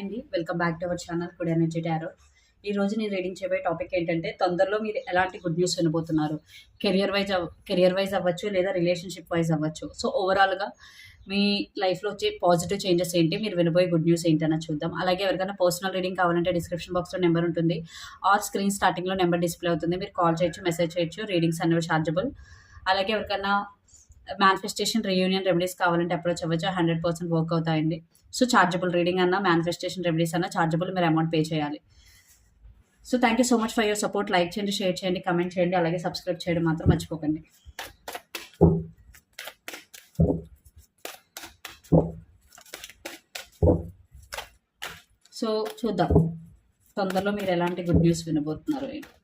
అండి. Welcome back to our channel good energy tarot ఈ రోజు నేను రీడింగ్ చేయబోయే టాపిక్ ఏంటంటే తొందరలో మీరు ఎలాంటి గుడ్ న్యూస్ వినబోతున్నారు? కెరియర్ వైజ్ కెరియర్ వైజ్ అవ్వచ్చు లేదా రిలేషన్షిప్ వైజ్ అవ్వచ్చు. సో ఓవరాల్గా మీ లైఫ్లో వచ్చే పాజిటివ్ చేంజెస్ ఏంటి? మీరు వినబోయే గుడ్ న్యూస్ ఏంటన్నా చూద్దాం. అలాగే ఎవరికైనా పర్సనల్ రీడింగ్ కావాలంటే డిస్క్రిప్షన్ బాక్స్లో నెంబర్ ఉంటుంది. ఆర్ స్క్రీన్ స్టార్టింగ్లో నెంబర్ డిస్ప్లే అవుతుంది. మీరు కాల్ చేయొచ్చు మెసేజ్ చేయొచ్చు. రీడింగ్స్ అనేవి ఛార్జబుల్ అలాగే ఎవరికైనా మేనిఫెస్టేషన్ రియూనియన్ రెమెడీస్ కావాలంటే అప్రోచ్ అవ్వచ్చు. హండ్రెడ్ పర్సెంట్ వర్క్ అవుతాయండి. సో ఛార్జబుల్ రీడింగ్ అన్న మేనిఫెస్టేషన్ రెమెడీస్ అన్న ఛార్జబుల్ మీరు అమౌంట్ పే చేయాలి. So thank you so much for your support like చేయండి షేర్ చేయండి కమెంట్ చేయండి అలాగే సబ్స్క్రైబ్ చేయడం మాత్రం మర్చిపోకండి. సో చూద్దాం. తొందరలో మీరు ఎలాంటి గుడ్ న్యూస్ వినబోతున్నారు ఏంటి?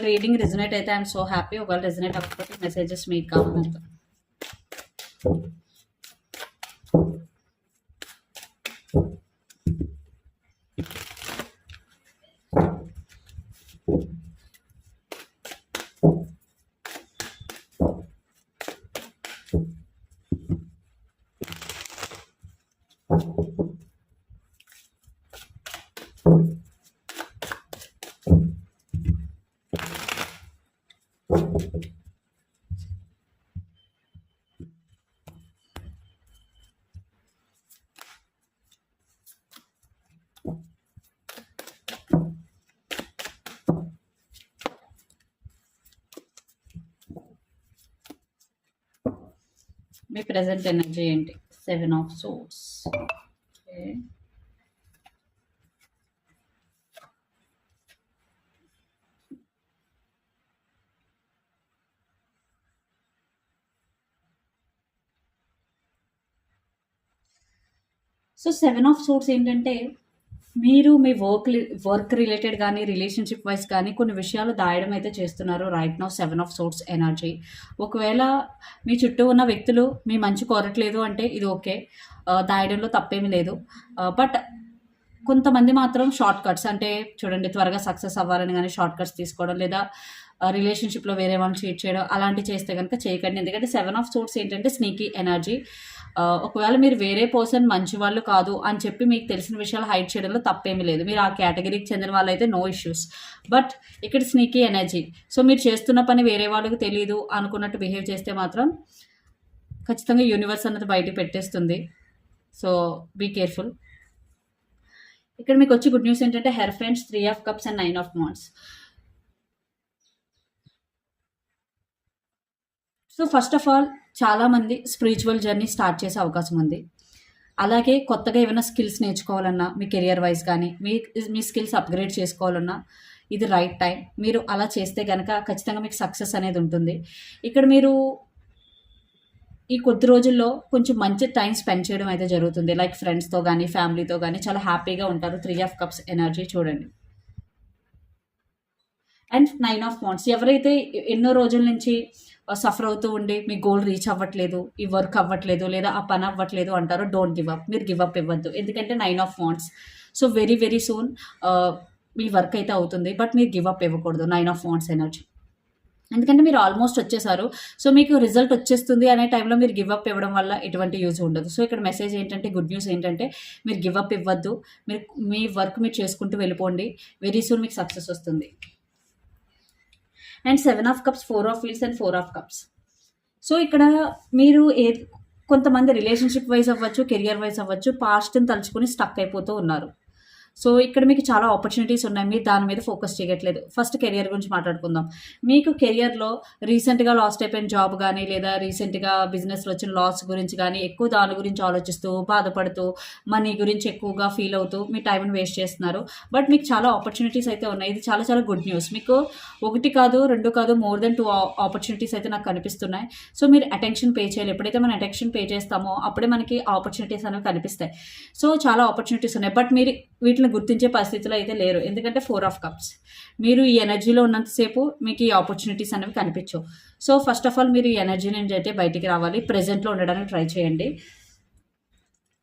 ఒకవేళ రీడింగ్ రిజనేట్ అయితే ఐఎమ్ సో హ్యాపీ ఒకవేళ రిజనేట్ అవ్వకపోతే మెసేజెస్ మీకు కావాలంటే మీ ప్రజెంట్ ఎనర్జీ ఏంటి? Seven of swords okay so seven of swords ఏంటంటే మీరు మీ వర్క్ వర్క్ రిలేటెడ్ కానీ రిలేషన్షిప్ వైజ్ కానీ కొన్ని విషయాలు దాయడం అయితే చేస్తున్నారు right now seven of swords energy ఒకవేళ మీ చుట్టూ ఉన్న వ్యక్తులు మీ మంచి కోరట్లేదు అంటే ఇది ఓకే దాయడంలో తప్పేమీ లేదు. బట్ కొంతమంది మాత్రం షార్ట్ కట్స్ అంటే చూడండి త్వరగా సక్సెస్ అవ్వాలని కానీ షార్ట్ కట్స్ తీసుకోవడం లేదా రిలేషన్షిప్లో వేరే వాళ్ళని చీట్ చేయడం అలాంటివి చేస్తే కనుక చేయకండి. ఎందుకంటే సెవెన్ ఆఫ్ సోర్స్ ఏంటంటే స్నీకీ ఎనర్జీ ఒకవేళ మీరు వేరే పర్సన్ మంచి వాళ్ళు కాదు అని చెప్పి మీకు తెలిసిన విషయాలు హైడ్ చేయడంలో తప్పేమీ లేదు. మీరు ఆ కేటగిరీకి చెందిన వాళ్ళు అయితే నో ఇష్యూస్ బట్ ఇక్కడ స్నీకీ ఎనర్జీ సో మీరు చేస్తున్న పని వేరే వాళ్ళకి తెలియదు అనుకున్నట్టు బిహేవ్ చేస్తే మాత్రం ఖచ్చితంగా యూనివర్స్ అన్నది బయట పెట్టేస్తుంది. సో బీ కేర్ఫుల్ ఇక్కడ మీకు వచ్చి గుడ్ న్యూస్ ఏంటంటే her friends three of cups and nine of wands so first of all చాలామంది స్పిరిచువల్ జర్నీ స్టార్ట్ చేసే అవకాశం ఉంది. అలాగే కొత్తగా ఏమైనా స్కిల్స్ నేర్చుకోవాలన్నా మీ కెరియర్ వైజ్ కానీ మీ మీ స్కిల్స్ అప్గ్రేడ్ చేసుకోవాలన్నా ఇది రైట్ టైం మీరు అలా చేస్తే కనుక ఖచ్చితంగా మీకు సక్సెస్ అనేది ఉంటుంది. ఇక్కడ మీరు ఈ కొద్ది రోజుల్లో కొంచెం మంచి టైం స్పెండ్ చేయడం అయితే జరుగుతుంది. లైక్ ఫ్రెండ్స్తో కానీ ఫ్యామిలీతో కానీ చాలా హ్యాపీగా ఉంటారు. త్రీ ఆఫ్ కప్స్ ఎనర్జీ చూడండి. And nine of wands. ఎవరైతే ఎన్నో రోజుల నుంచి సఫర్ అవుతూ ఉండి మీ గోల్ రీచ్ అవ్వట్లేదు ఈ వర్క్ అవ్వట్లేదు లేదా ఆ పని అవ్వట్లేదు అంటారో డోంట్ గివ్ అప్. మీరు గివ్ అప్ ఇవ్వద్దు. ఎందుకంటే nine of wands. So very very soon me work అయితే అవుతుంది. బట్ మీరు గివ్ అప్ ఇవ్వకూడదు. Nine of wands energy. ఎందుకంటే మీరు ఆల్మోస్ట్ వచ్చేసారు. సో మీకు రిజల్ట్ వచ్చేస్తుంది అనే టైంలో మీరు గివ్ అప్ ఇవ్వడం వల్ల ఎటువంటి యూజ్ ఉండదు. సో ఇక్కడ మెసేజ్ ఏంటంటే గుడ్ న్యూస్ ఏంటంటే మీరు గివ్ అప్ ఇవ్వద్దు. మీరు మీ వర్క్ మీరు చేసుకుంటూ వెళ్ళిపోండి. వెరీ సూన్ మీకు సక్సెస్ వస్తుంది. And seven of cups four of wheels and four of cups so ఇక్కడ మీరు ఏ కొంతమంది రిలేషన్షిప్ వైజ్ అవ్వచ్చు కెరియర్ వైజ్ అవ్వచ్చు పాస్ట్ని తలుచుకొని స్టక్ అయిపోతూ ఉన్నారు. సో ఇక్కడ మీకు చాలా ఆపర్చునిటీస్ ఉన్నాయి. మీరు దాని మీద ఫోకస్ చేయట్లేదు. ఫస్ట్ కెరియర్ గురించి మాట్లాడుకుందాం. మీకు కెరియర్లో రీసెంట్గా లాస్ట్ అయిపోయిన జాబ్ కానీ లేదా రీసెంట్గా బిజినెస్లో వచ్చిన లాస్ గురించి కానీ ఎక్కువ దాని గురించి ఆలోచిస్తూ బాధపడుతూ మనీ గురించి ఎక్కువగా ఫీల్ అవుతూ మీ టైంని వేస్ట్ చేస్తున్నారు. బట్ మీకు చాలా ఆపర్చునిటీస్ అయితే ఉన్నాయి. ఇది చాలా చాలా గుడ్ న్యూస్ మీకు ఒకటి కాదు రెండు కాదు మోర్ దెన్ టూ ఆపర్చునిటీస్ అయితే నాకు కనిపిస్తున్నాయి. సో మీరు అటెన్షన్ పే చేయాలి. ఎప్పుడైతే మనం అటెన్షన్ పే చేస్తామో అప్పుడే మనకి ఆపర్చునిటీస్ అనేవి కనిపిస్తాయి. సో చాలా ఆపర్చునిటీస్ ఉన్నాయి. బట్ మీరు వీటిని గుర్తించే పరిస్థితిలో అయితే లేరు. ఎందుకంటే ఫోర్ ఆఫ్ కప్స్. మీరు ఈ ఎనర్జీలో ఉన్నంతసేపు మీకు ఈ ఆపర్చునిటీస్ అనేవి కనిపించవు. సో ఫస్ట్ ఆఫ్ ఆల్ మీరు ఈ ఎనర్జీ నుంచి అయితే బయటికి రావాలి ప్రజెంట్లో ఉండడానికి ట్రై చేయండి.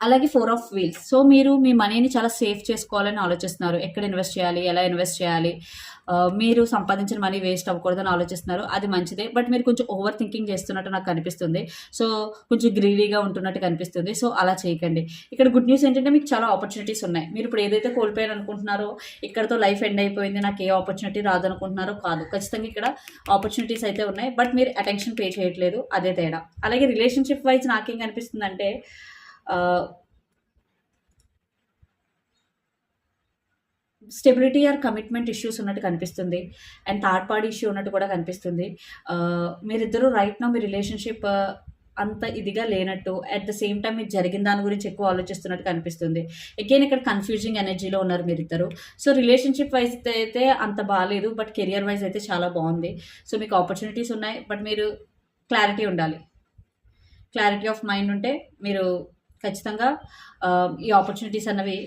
అలాగే ఫోర్ ఆఫ్ వీల్స్. సో మీరు మీ మనీని చాలా సేఫ్ చేసుకోవాలని ఆలోచిస్తున్నారు. ఎక్కడ ఇన్వెస్ట్ చేయాలి ఎలా ఇన్వెస్ట్ చేయాలి మీరు సంపాదించిన మనీ వేస్ట్ అవ్వకూడదని ఆలోచిస్తున్నారు అది మంచిదే. బట్ మీరు కొంచెం ఓవర్ థింకింగ్ చేస్తున్నట్టు నాకు కనిపిస్తుంది సో కొంచెం గ్రీడీగా ఉంటున్నట్టు కనిపిస్తుంది. సో అలా చేయకండి. ఇక్కడ గుడ్ న్యూస్ ఏంటంటే మీకు చాలా ఆపర్చునిటీస్ ఉన్నాయి. మీరు ఇప్పుడు ఏదైతే కోల్పోయారు అనుకుంటున్నారో ఇక్కడతో లైఫ్ ఎండ్ అయిపోయింది నాకు ఏ ఆపర్చునిటీ రాదనుకుంటున్నారో కాదు. ఖచ్చితంగా ఇక్కడ ఆపర్చునిటీస్ అయితే ఉన్నాయి. బట్ మీరు అటెన్షన్ పే చేయట్లేదు అదే తేడా. అలాగే రిలేషన్షిప్ వైజ్ నాకేం కనిపిస్తుందంటే స్టెబిలిటీ ఆర్ కమిట్మెంట్ ఇష్యూస్ ఉన్నట్టు కనిపిస్తుంది. అండ్ థర్డ్ పార్టీ ఇష్యూ ఉన్నట్టు కూడా కనిపిస్తుంది. మీరిద్దరూ రైట్ నా మీ రిలేషన్షిప్ అంత ఇదిగా లేనట్టు అట్ ద సేమ్ టైం మీరు జరిగిన దాని గురించి ఎక్కువ ఆలోచిస్తున్నట్టు కనిపిస్తుంది. అగైన్ ఇక్కడ కన్ఫ్యూజింగ్ ఎనర్జీలో ఉన్నారు మీరిద్దరు. సో రిలేషన్షిప్ వైజ్ అయితే అంత బాగాలేదు బట్ కెరియర్ వైజ్ అయితే చాలా బాగుంది. సో మీకు ఆపర్చునిటీస్ ఉన్నాయి బట్ మీరు క్లారిటీ ఉండాలి. క్లారిటీ ఆఫ్ మైండ్ ఉంటే మీరు ఖచ్చితంగా ఈ ఆపర్చునిటీస్ అన్నవి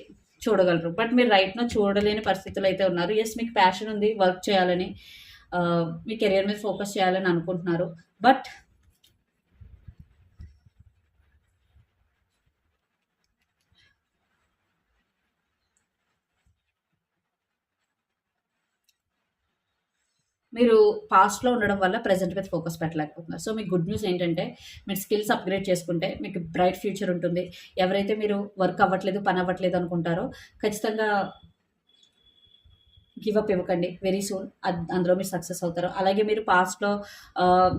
చూడగలరు. బట్ మీరు రైట్ను చూడలేని పరిస్థితులు అయితే ఉన్నారు. ఎస్ మీకు ప్యాషన్ ఉంది వర్క్ చేయాలని మీ కెరియర్ మీద ఫోకస్ చేయాలని అనుకుంటున్నారు. బట్ మీరు పాస్ట్లో ఉండడం వల్ల ప్రజెంట్ మీద ఫోకస్ పెట్టలేకపోతున్నారు. సో మీకు గుడ్ న్యూస్ ఏంటంటే మీరు స్కిల్స్ అప్గ్రేడ్ చేసుకుంటే మీకు బ్రైట్ ఫ్యూచర్ ఉంటుంది. ఎవరైతే మీరు వర్క్ అవ్వట్లేదు పని అవ్వట్లేదు అనుకుంటారో ఖచ్చితంగా గివ్ అప్ ఇవ్వకండి. వెరీ సూన్ అందులో మీరు సక్సెస్ అవుతారు. అలాగే మీరు పాస్ట్లో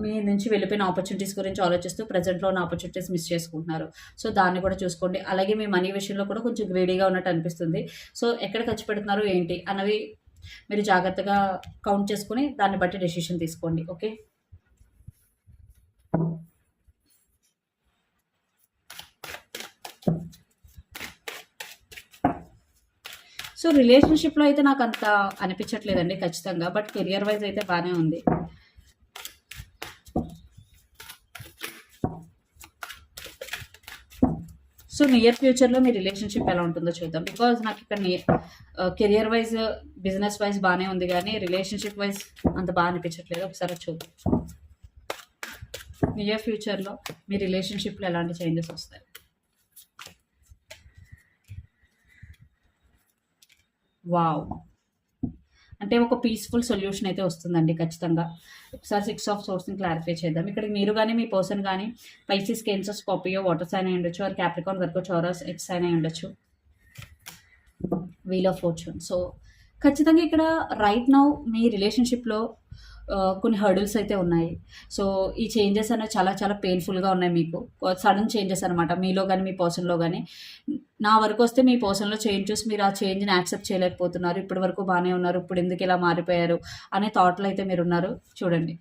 మీ నుంచి వెళ్ళిపోయిన ఆపర్చునిటీస్ గురించి ఆలోచిస్తూ ప్రజెంట్లో ఉన్న ఆపర్చునిటీస్ మిస్ చేసుకుంటున్నారు. సో దాన్ని కూడా చూసుకోండి. అలాగే మీ మనీ విషయంలో కూడా కొంచెం గ్రేడీగా ఉన్నట్టు అనిపిస్తుంది. సో ఎక్కడ ఖర్చు పెడుతున్నారు ఏంటి? అన్నవి మీరు జాగ్రత్తగా కౌంట్ చేసుకుని దాన్ని బట్టి డెసిషన్ తీసుకోండి ఓకే సో రిలేషన్షిప్లో అయితే నాకు అంత అనిపించట్లేదండి ఖచ్చితంగా బట్ కెరియర్ వైజ్ అయితే బాగానే ఉంది. సో నియర్ ఫ్యూచర్లో మీ రిలేషన్షిప్ ఎలా ఉంటుందో చూద్దాం. బికాజ్ నాకు ఇక్కడ కెరియర్ వైజ్ బిజినెస్ వైజ్ బాగానే ఉంది కానీ రిలేషన్షిప్ వైజ్ అంత బాగా అనిపించట్లేదు. ఒకసారి చూద్దాం. నియర్ ఫ్యూచర్లో మీ రిలేషన్షిప్లో ఎలాంటి చేంజెస్ వస్తాయి? వావ్ అంటే ఒక పీస్ఫుల్ సొల్యూషన్ అయితే వస్తుందండి ఖచ్చితంగా. ఒకసారి సిక్స్ ఆఫ్ సోర్స్ని క్లారిఫై చేద్దాం. ఇక్కడ మీరు కానీ మీ పర్సన్ కానీ Pisces Cancer Scorpio water sign అయి ఉండొచ్చు. ఆర్ క్యాప్రికాన్ వరకు చౌరస్ ఎక్స్ సైన్ అయి ఉండొచ్చు. వీల్ ఆఫ్ ఫోర్చ్యూన్ సో ఖచ్చితంగా ఇక్కడ రైట్ నౌ మీ రిలేషన్షిప్లో కొన్ని హర్డుల్స్ అయితే ఉన్నాయి. సో ఈ చేంజెస్ అనేవి చాలా చాలా పెయిన్ఫుల్గా ఉన్నాయి మీకు. సడన్ చేంజెస్ అనమాట మీలో కానీ మీ పర్సన్లో కానీ నా వరకు వస్తే మీ పర్సన్లో చేంజ్ చూసి మీరు ఆ చేంజ్ని యాక్సెప్ట్ చేయలేకపోతున్నారు. ఇప్పటి వరకు బాగానే ఉన్నారు. ఇప్పుడు ఎందుకు ఇలా మారిపోయారు అనే థాట్లో అయితే మీరు ఉన్నారు. చూడండి.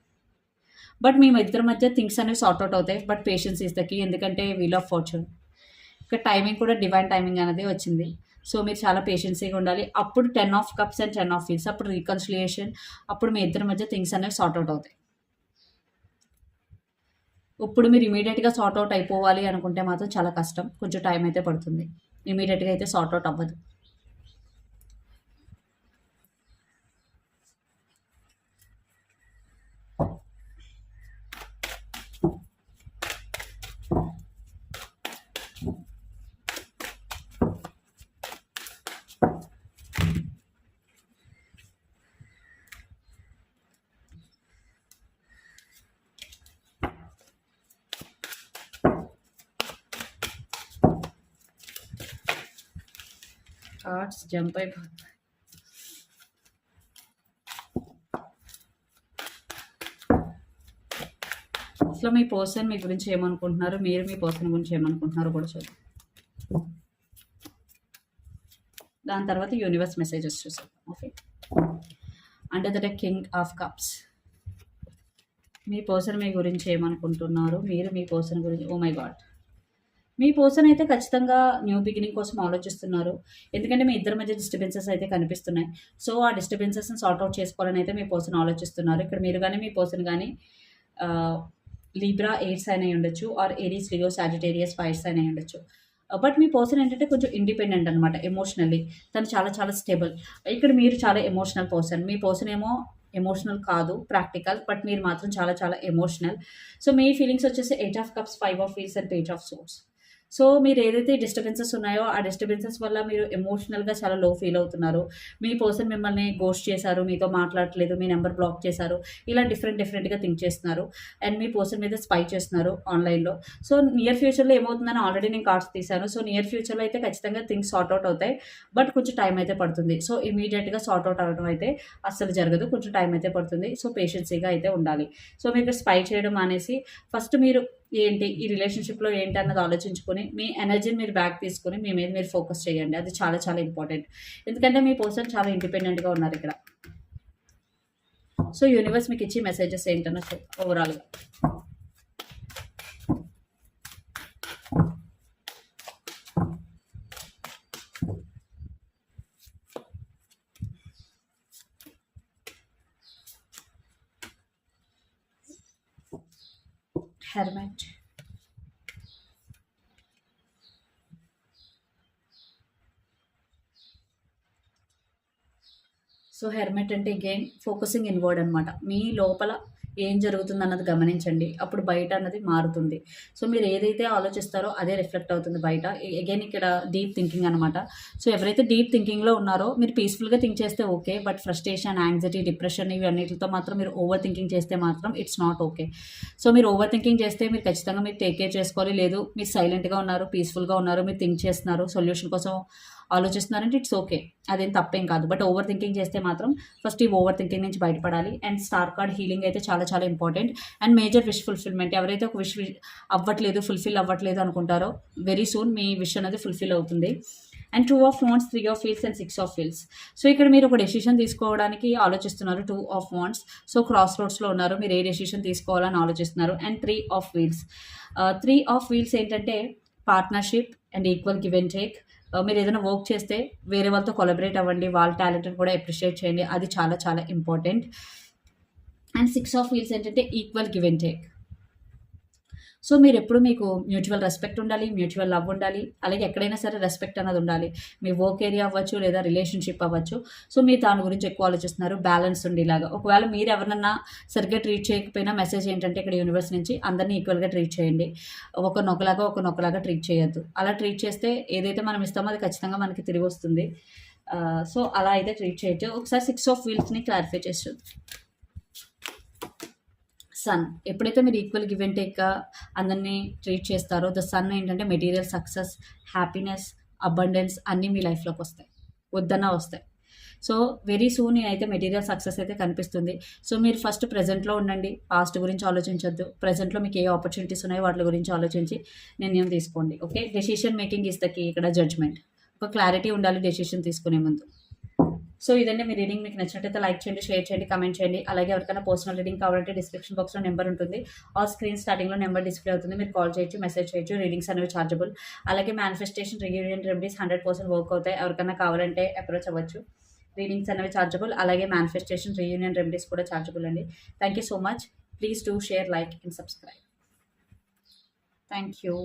బట్ మీ ఇద్దరి మధ్య థింగ్స్ అనేవి సార్ట్ అవుట్ అవుతాయి. But patience is the key ఎందుకంటే వీల్ ఆఫ్ ఫార్చ్యూన్ ఇక టైమింగ్ కూడా డివైన్ టైమింగ్ అనేది వచ్చింది. సో మీరు చాలా పేషెన్సీగా ఉండాలి. అప్పుడు ten of cups and ten of wheels అప్పుడు రీకన్సిలియేషన్ అప్పుడు మీ ఇద్దరి మధ్య థింగ్స్ అనేవి సార్ట్ అవుట్ అవుతాయి. ఇప్పుడు మీరు ఇమీడియట్గా సార్ట్ అవుట్ అయిపోవాలి అనుకుంటే మాత్రం చాలా కష్టం. కొంచెం టైం అయితే పడుతుంది. ఇమీడియట్గా అయితే సార్ట్ అవుట్ అవ్వదు. థాట్స్ జంప్ అయిపోతుంది అసలు మీ పర్సన్ మీ గురించి ఏమనుకుంటున్నారు? మీరు మీ పర్సన్ గురించి ఏమనుకుంటున్నారో కూడా చూద్దాం. దాని తర్వాత యూనివర్స్ మెసేజెస్ చూసాం okay under the king of cups me person మీ గురించి ఏమనుకుంటున్నారు? మీరు మీ పర్సన్ గురించి ఓ మై గాడ్ మీ పర్సన్ అయితే ఖచ్చితంగా న్యూ బిగినింగ్ కోసం ఆలోచిస్తున్నారు. ఎందుకంటే మీ ఇద్దరి మధ్య డిస్టర్బెన్సెస్ అయితే కనిపిస్తున్నాయి. సో ఆ డిస్టర్బెన్సెస్ని సార్ట్ అవుట్ చేసుకోవాలని అయితే మీ పర్సన్ ఆలోచిస్తున్నారు. ఇక్కడ మీరు కానీ మీ పర్సన్ కానీ లీబ్రా ఎయిర్స్ అయినా ఉండొచ్చు or Aries Leo Sagittarius fires అయినా ఉండొచ్చు. బట్ మీ పర్సన్ ఏంటంటే కొంచెం ఇండిపెండెంట్ అనమాట ఎమోషనల్లీ తను చాలా చాలా స్టేబుల్ ఇక్కడ మీరు చాలా ఎమోషనల్ పర్సన్ మీ పర్సన్ ఏమో ఎమోషనల్ కాదు ప్రాక్టికల్ బట్ మీరు మాత్రం చాలా చాలా ఎమోషనల్ సో మీ ఫీలింగ్స్ వచ్చేసి eight of cups five of wheels and page of swords so మీరు ఏదైతే డిస్టర్బెన్సెస్ ఉన్నాయో ఆ డిస్టర్బెన్సెస్ వల్ల మీరు ఎమోషనల్గా చాలా లో ఫీల్ అవుతున్నారు. మీ పర్సన్ మిమ్మల్ని గోస్ట్ చేశారు మీతో మాట్లాడట్లేదు మీ నెంబర్ బ్లాక్ చేశారు ఇలా డిఫరెంట్ డిఫరెంట్గా థింక్ చేస్తున్నారు. అండ్ మీ పర్సన్ మీద స్పై చేస్తున్నారు ఆన్లైన్లో సో నియర్ ఫ్యూచర్లో ఏమవుతుందని ఆల్రెడీ నేను కార్డ్స్ తీశాను. సో నియర్ ఫ్యూచర్లో అయితే ఖచ్చితంగా థింగ్స్ సార్ట్ అవుట్ అవుతాయి. బట్ కొంచెం టైం అయితే పడుతుంది. సో ఇమీడియట్గా సార్ట్ అవుట్ అవడం అయితే అస్సలు జరగదు. కొంచెం టైం అయితే పడుతుంది. సో పేషెన్సీగా అయితే ఉండాలి. సో మీకు స్పై చేయడం అనేసి ఫస్ట్ మీరు ఏంటి ఈ రిలేషన్షిప్లో ఏంటి అన్నది ఆలోచించుకొని మీ ఎనర్జీని మీరు బ్యాక్ తీసుకొని మీ మీద మీరు ఫోకస్ చేయండి. అది చాలా చాలా ఇంపార్టెంట్ ఎందుకంటే మీ పర్సన్ చాలా ఇండిపెండెంట్గా ఉన్నారు ఇక్కడ. సో యూనివర్స్ మీకు ఇచ్చి మెసేజెస్ ఏంటన్నా ఓవరాల్గా సో హెర్మెట్ అంటే గేమ్ ఫోకసింగ్ ఇన్వర్డ్ అనమాట మీ లోపల ఏం జరుగుతుంది అన్నది గమనించండి. అప్పుడు బయట అన్నది మారుతుంది. సో మీరు ఏదైతే ఆలోచిస్తారో అదే రిఫ్లెక్ట్ అవుతుంది బయట. అగైన్ ఇక్కడ డీప్ థింకింగ్ అనమాట సో ఎవరైతే డీప్ థింకింగ్లో ఉన్నారో మీరు పీస్ఫుల్గా థింక్ చేస్తే okay but frustration anxiety depression ఇవి అన్నిటితో మాత్రం మీరు ఓవర్ థింకింగ్ చేస్తే మాత్రం ఇట్స్ నాట్ ఓకే సో మీరు ఓవర్ థింకింగ్ చేస్తే మీరు ఖచ్చితంగా మీరు టేక్ కేర్ చేసుకోవాలి. లేదు మీరు సైలెంట్గా ఉన్నారు పీస్ఫుల్గా ఉన్నారు మీరు థింక్ చేస్తున్నారు. సొల్యూషన్ కోసం ఆలోచిస్తున్నారంటే ఇట్స్ ఓకే. అదేం తప్పేం కాదు. బట్ ఓవర్ థింకింగ్ చేస్తే మాత్రం ఫస్ట్ ఈ ఓవర్ థింకింగ్ నుంచి బయటపడాలి. అండ్ స్టార్ కార్డ్ హీలింగ్ అయితే చాలా చాలా important. And major wish fulfilment. ఎవరైతే ఒక విష్ అవ్వట్లేదు ఫుల్ఫిల్ అవ్వట్లేదు అనుకుంటారో వెరీ సూన్ మీ విష్ అనేది ఫుల్ఫిల్ అవుతుంది. And two of wands three of wheels and six of wheels so ఇక్కడ మీరు ఒక డెసిషన్ తీసుకోవడానికి ఆలోచిస్తున్నారు two of wands so cross రోడ్స్లో ఉన్నారు మీరు ఏ డెసిషన్ తీసుకోవాలని ఆలోచిస్తున్నారు. And three of wheels. Three of wheels ఏంటంటే partnership and equal give and take. మీరు ఏదైనా వర్క్ చేస్తే వేరే వాళ్ళతో కొలబరేట్ అవ్వండి వాళ్ళ టాలెంట్ని కూడా అప్రిషియేట్ చేయండి. అది చాలా చాలా important and six of wheels ఏంటంటే equal give and take so మీరు ఎప్పుడు మీకు మ్యూచువల్ రెస్పెక్ట్ ఉండాలి మ్యూచువల్ లవ్ ఉండాలి అలాగే ఎక్కడైనా సరే రెస్పెక్ట్ అన్నది ఉండాలి. మీ వర్క్ ఏరియా అవ్వచ్చు లేదా రిలేషన్షిప్ అవ్వచ్చు. సో మీరు దాని గురించి ఎక్కువ ఆలోచిస్తున్నారు బ్యాలెన్స్ ఉండేలాగా. ఒకవేళ మీరు ఎవరినన్నా సరిగ్గా ట్రీట్ చేయకపోయినా మెసేజ్ ఏంటంటే ఇక్కడ యూనివర్స్ నుంచి అందరినీ ఈక్వల్గా ట్రీట్ చేయండి. ఒక నొకలాగా ఒక నొకలాగా ట్రీట్ చేయొద్దు. అలా ట్రీట్ చేస్తే ఏదైతే మనం ఇస్తామో అది ఖచ్చితంగా మనకి తిరిగి వస్తుంది. సో అలా అయితే ట్రీట్ చేయొచ్చు ఒకసారి సిక్స్ ఆఫ్ వీల్స్ని క్లారిఫై చేస్తుంది సన్ ఎప్పుడైతే మీరు ఈక్వల్ గివ్ అండ్ టేక్ అందరినీ ట్రీట్ చేస్తారో ద సన్ ఏంటంటే మెటీరియల్ సక్సెస్ హ్యాపీనెస్ అబండెన్స్ అన్నీ మీ లైఫ్లోకి వస్తాయి. వద్దన్నా వస్తాయి. సో వెరీ సూన్ అయితే మెటీరియల్ సక్సెస్ అయితే కనిపిస్తుంది. సో మీరు ఫస్ట్ ప్రజెంట్లో ఉండండి. పాస్ట్ గురించి ఆలోచించొద్దు. ప్రజెంట్లో మీకు ఏ ఆపర్చునిటీస్ ఉన్నాయో వాటి గురించి ఆలోచించి నిర్ణయం తీసుకోండి. Okay decision making is the key ఇక్కడ జడ్జ్మెంట్ ఒక క్లారిటీ ఉండాలి డెసిషన్ తీసుకునే ముందు. సో ఇదండి మీ రీడింగ్. మీకు నచ్చినట్టయితే లైక్ చేయండి షేర్ చేయండి కమెంట్ చేయండి. అలాగే ఎవరికైనా పర్సనల్ రీడింగ్ కావాలంటే డిస్క్రిప్షన్ బాక్స్లో నెంబర్ ఉంటుంది. ఆ స్క్రీన్ స్టార్టింగ్లో నెంబర్ డిస్ప్లే అవుతుంది. మీరు కాల్ చేయొచ్చు మెసేజ్ చేయొచ్చు. రీడింగ్స్ అనేవి చార్జబుల్. అలాగే manifestation reunion remedies hundred percent work అవుతాయి. ఎవరికైనా కావాలంటే అప్రోచ్ అవ్వచ్చు. రీడింగ్స్ అనేవి చార్జబుల్. అలాగే మేనిఫెస్టేషన్ రియూనియన్ రెమెడీస్ కూడా ఛార్జబుల్ అండి. Thank you so much please do share like and subscribe thank you